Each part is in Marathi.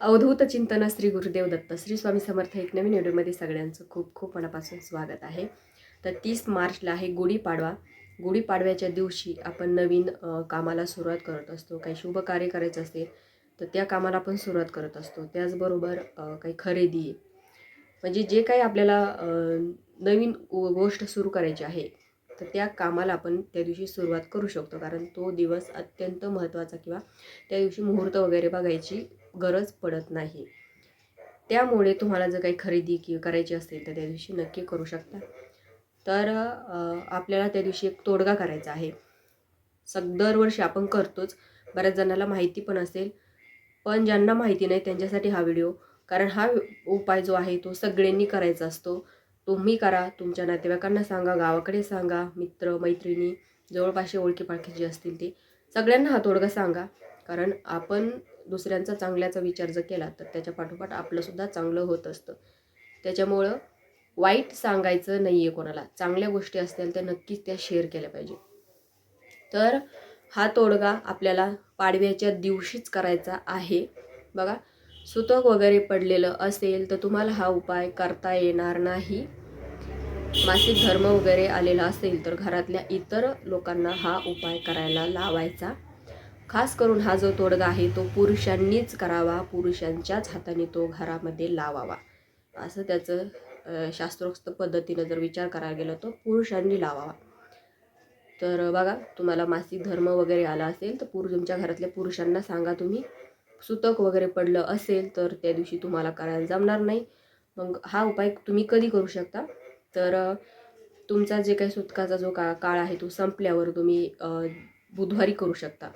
अवधूत चिंतन श्री गुरुदेव दत्त श्री स्वामी समर्थ एक नवीन व्हिडिओमध्ये सगळ्यांचं खूप खूप मनापासून स्वागत आहे. तर तीस मार्चला आहे गुढीपाडवा. गुढीपाडव्याच्या दिवशी आपण नवीन कामाला सुरुवात करत असतो. काही शुभ कार्य करायचं असेल तर त्या कामाला आपण सुरुवात करत असतो. त्याचबरोबर काही खरेदी. म्हणजे जे काही आपल्याला नवीन गोष्ट सुरू करायची आहे तर त्या कामाला आपण त्या दिवशी सुरुवात करू शकतो. कारण तो दिवस अत्यंत महत्त्वाचा किंवा त्या दिवशी मुहूर्त वगैरे बघायची गरज पडत नाही. त्यामुळे तुम्हाला जर काही खरेदी कि करायची असेल तर त्या दिवशी नक्की करू शकता. तर आपल्याला त्या दिवशी एक तोडगा करायचा आहे. सग दरवर्षी आपण करतोच. बऱ्याच जणांना माहिती पण असेल. पण ज्यांना माहिती नाही त्यांच्यासाठी हा व्हिडिओ. कारण हा उपाय जो आहे तो सगळ्यांनी करायचा असतो. तुम्ही करा तुमच्या नातेवाईकांना सांगा गावाकडे सांगा मित्र मैत्रिणी जवळपासचे ओळखी पाळखी जे असतील ते. सगळ्यांना हा तोडगा सांगा. कारण आपण दुसऱ्यांचा चांगल्याचा विचार जर केला तर त्याच्या पाठोपाठ आपलंसुद्धा चांगलं होत असतं. त्याच्यामुळं वाईट सांगायचं नाही आहे कोणाला. चांगल्या गोष्टी असतील तर नक्कीच त्या शेअर केल्या पाहिजे. तर हा तोडगा आपल्याला पाडव्याच्या दिवशीच करायचा आहे. बघा सुतक वगैरे पडलेलं असेल तर तुम्हाला हा उपाय करता येणार नाही. मासिक धर्म वगैरे आलेला असेल तर घरातल्या इतर लोकांना हा उपाय करायला लावायचा. खास करून हा जो तोडगा आहे तो पुरुषांनीच करावा पुरुषांच्याच हाताने तो घरामध्ये लावावा. असं त्याचं शास्त्रोक्त पद्धतीनं जर विचार करायला गेलं तर पुरुषांनी लावावा. तर बघा तुम्हाला मासिक धर्म वगैरे आला असेल तर पुरुष तुमच्या घरातल्या पुरुषांना सांगा तुम्ही. सुतक वगैरे पडलं असेल तर त्या दिवशी तुम्हाला करायला जमणार नाही. मग हा उपाय तुम्ही कधी करू शकता? तर तुमचा जे काही सुतकाचा जो का काळ आहे तो संपल्यावर तुम्ही बुधवारी करू शकता.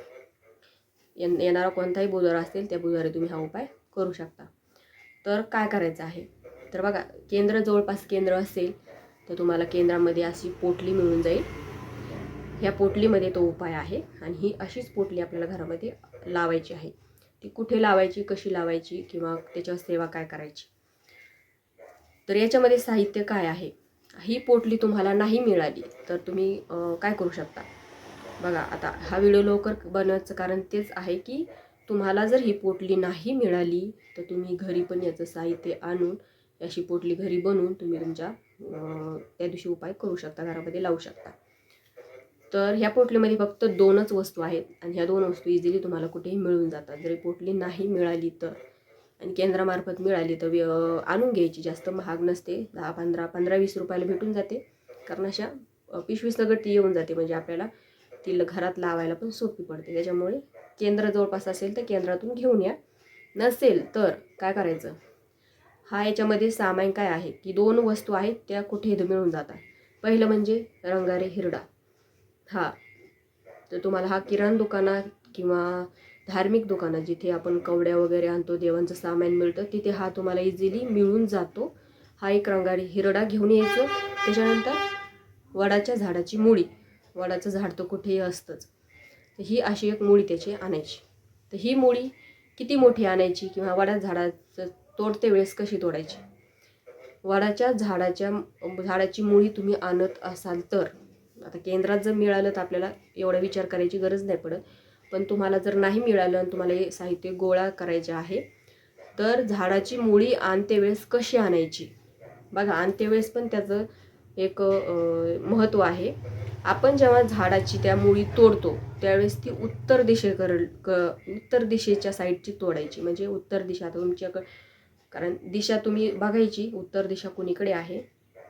येणारा कोणताही बुधवार असेल त्या बुधवारी तुम्ही हा उपाय करू शकता. तर काय करायचं आहे? तर बघा केंद्र जवळपास केंद्र असेल तर तुम्हाला केंद्रामध्ये अशी पोटली मिळून जाईल. ह्या पोटलीमध्ये तो उपाय आहे आणि ही अशीच पोटली आपल्याला घरामध्ये लावायची आहे. ती कुठे लावायची कशी लावायची किंवा त्याच्यावर सेवा काय करायची? तर याच्यामध्ये साहित्य काय आहे? ही पोटली तुम्हाला नाही मिळाली तर तुम्ही काय करू शकता? बघा आता हा व्हिडिओ लवकर बनवायचं कारण तेच आहे की तुम्हाला जर ही पोटली नाही मिळाली तर तुम्ही घरी पण याचं साहित्य आणून अशी पोटली घरी बनवून तुम्ही तुमच्या त्या दिवशी उपाय करू शकता घरामध्ये लावू शकता. तर ह्या पोटलीमध्ये फक्त दोनच वस्तू आहेत आणि ह्या दोन वस्तू इझिली तुम्हाला कुठेही मिळून जातात. जरी पोटली नाही मिळाली तर आणि केंद्रामार्फत मिळाली तर आणून घ्यायची. जास्त महाग नसते. दहा पंधरा पंधरा वीस रुपयाला भेटून जाते. कारण अशा अ, पिशवी सगळं ती येऊन जाते. म्हणजे आपल्याला ती घरात लावायला पण सोपी पडते. त्याच्यामुळे केंद्र जवळपास असेल तर केंद्रातून घेऊन या. नसेल तर काय करायचं? हा याच्यामध्ये सामान काय आहे? की दोन वस्तू आहेत त्या कुठे मिळून जातात? पहिलं म्हणजे रंगारे हिरडा. हा. तर तुम्हाला हा किराण दुकानात किंवा धार्मिक दुकानात जिथे आपण कवड्या वगैरे आणतो देवांचं सामान मिळतं तिथे हा तुम्हाला इझिली मिळून जातो. हा एक रंगारी हिरडा घेऊन यायचं. त्याच्यानंतर वडाच्या झाडाची मुळी. वडाचं झाड तर कुठेही असतंच. तर ही अशी एक मुळी त्याची आणायची. तर ही मुळी किती मोठी आणायची किंवा वडा झाडाचं तोडते वेळेस कशी तोडायची? वडाच्या झाडाच्या झाडाची मुळी तुम्ही आणत असाल तर आता केंद्रात जर मिळालं तर आपल्याला एवढा विचार करायची गरज नाही पडत. पण तुम्हाला जर नाही मिळालं आणि तुम्हाला हे साहित्य गोळा करायचे आहे तर झाडाची मुळी आणते वेळेस कशी आणायची? बघा आणते वेळेस पण त्याचं एक महत्त्व आहे. आपण जेव्हा झाडाची त्या मुळी तोडतो त्यावेळेस ती उत्तर दिशेकर क उत्तर दिशेच्या साईडची तोडायची. म्हणजे उत्तर दिशा तुमच्याकडं कारण दिशा तुम्ही बघायची उत्तर दिशा कुणीकडे आहे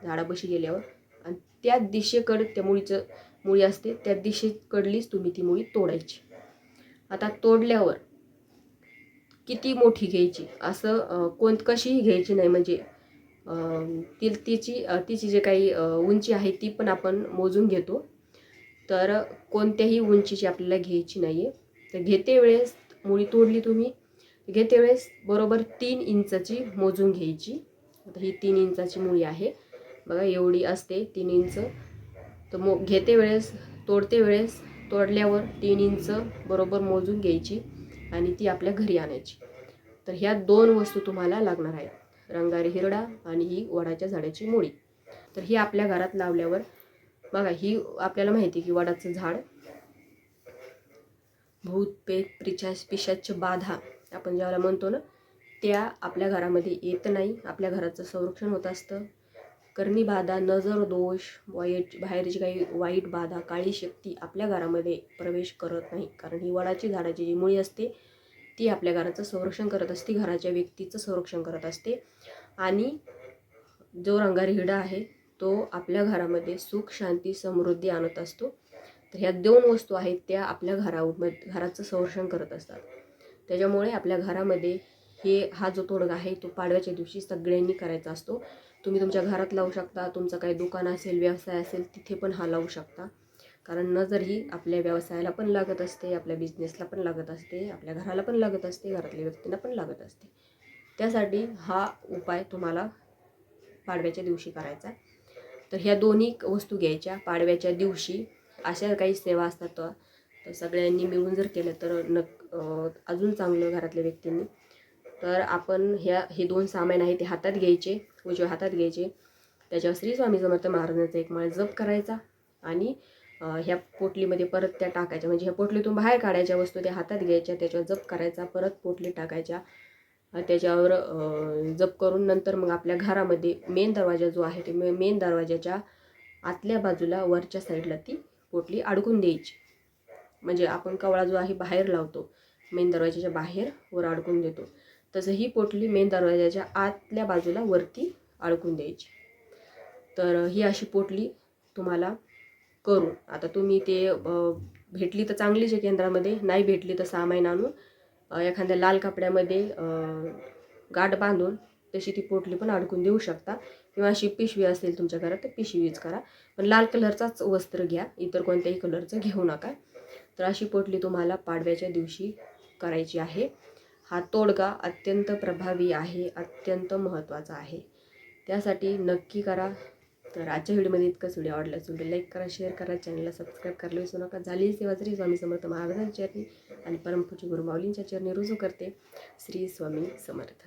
झाडापाशी गेल्यावर. आणि त्या दिशेकडे त्या मुळीचं मुळी असते त्या दिशेकडलीच तुम्ही ती मुळी तोडायची. आता तोडल्यावर किती मोठी घ्यायची? असं कोण कशीही घ्यायची नाही. म्हणजे ती तिची तिची जे काही उंची आहे ती पण आपण मोजून घेतो. तर कोणत्याही उंचीची आपल्याला घ्यायची नाही आहे तर घेते वेळेस मुळी तोडली तुम्ही. घेते वेळेस बरोबर तीन इंचाची मोजून घ्यायची. आता ही तीन इंचाची मुळी आहे. बघा एवढी असते तीन इंच. तर मो घेते वेळेस तोडते वेळेस तोडल्यावर तीन इंच बरोबर मोजून घ्यायची आणि ती आपल्या घरी आणायची. तर ह्या दोन वस्तू तुम्हाला लागणार आहेत. रंगारी हिरडा आणि ही वडाच्या झाडाची मुळी. तर ही आपल्या घरात लावल्यावर बघा ही आपल्याला माहिती आहे की वडाचं झाड. भूत पेत पिशाच पिशाच बाधा आपण ज्याला म्हणतो ना त्या आपल्या घरामध्ये येत नाही. आपल्या घराचं संरक्षण होत असतं. करणी बाधा नजर दोष वाईट बाहेरची काही वाईट बाधा काळी शक्ती आपल्या घरामध्ये प्रवेश करत नाही. कारण ही वडाची झाडाची जी मुळी असते ती आपल्या घराचं संरक्षण करत असते. घराच्या व्यक्तीचं संरक्षण करत असते. आणि जो रंगारी हिडा आहे तो आपल्या घरामध्ये सुख शांती समृद्धी आणत असतो. तर ह्या दोन वस्तू आहेत त्या आपल्या घरामध्ये घराचं संरक्षण करत असतात. त्याच्यामुळे आपल्या घरामध्ये हे हा जो तोडगा आहे तो पाडव्याच्या दिवशी सगळ्यांनी करायचा असतो. तुम्ही तुमच्या घरात लावू शकता तुमचं काही दुकान असेल व्यवसाय असेल तिथे पण हा लावू शकता. कारण नजर ही आपल्या व्यवसायाला पण लागत असते आपल्या बिझनेसला पण लागत असते आपल्या घराला पण लागत असते घरातल्या व्यक्तींना पण लागत असते. त्यासाठी हा उपाय तुम्हाला पाडव्याच्या दिवशी करायचा आहे. तर ह्या दोन्ही वस्तू घ्यायच्या पाडव्याच्या दिवशी. अशा काही सेवा असतात तर. सगळ्यांनी मिळून जर केलं तर नक अजून चांगलं घरातल्या व्यक्तींनी. तर आपण ह्या हे दोन सामान आहे ते हातात घ्यायचे. उजव्या हातात घ्यायचे. त्याच्यावर श्री स्वामी समर्थ महाराजांचा एक माळ जप करायचा आणि ह्या पोटलीमध्ये परत त्या टाकायच्या. म्हणजे ह्या पोटलीतून बाहेर काढायच्या वस्तू त्या हातात घ्यायच्या. त्याच्यावर जप करायचा परत पोटली टाकायच्या. त्याच्यावर जप करून नंतर मग आपल्या घरामध्ये मेन दरवाजा जो आहे ते मे मेन दरवाजाच्या आतल्या बाजूला वरच्या साईडला ती पोटली अडकून द्यायची. म्हणजे आपण कवळा जो आहे बाहेर लावतो. मेन दरवाजाच्या बाहेर वर अडकून देतो. तसं ही पोटली मेन दरवाजाच्या आतल्या बाजूला वरती अडकून द्यायची. तर ही अशी पोटली तुम्हाला करून आता तुम्ही ते भेटली तर चांगलीच आहे केंद्रामध्ये नाही भेटली तर सहा महिना आणून एखाद्या लाल कपड्यामध्ये गाठ बांधून तशी ती पोटली पण अडकून देऊ शकता. किंवा अशी पिशवी असेल तुमच्या घरात तर पिशवी यूज करा. पण लाल कलरचाच वस्त्र घ्या इतर कोणत्याही कलरचं घेऊ नका. तर अशी पोटली तुम्हाला पाडव्याच्या दिवशी करायची आहे. हा तोडगा अत्यंत प्रभावी आहे अत्यंत महत्त्वाचा आहे. त्यासाठी नक्की करा. तर आजच्या व्हिडिओमध्ये इतकंच. व्हिडिओ आवडला व्हिडिओ लाईक करा शेअर करा चॅनलला सबस्क्राईब करायला विसरू नका. झाली सेवा श्री स्वामी समर्थ महाराजांच्या चरणी आणि परमपूज्य गुरुमाऊलींच्या चरणी रुजू करते. श्री स्वामी समर्थ.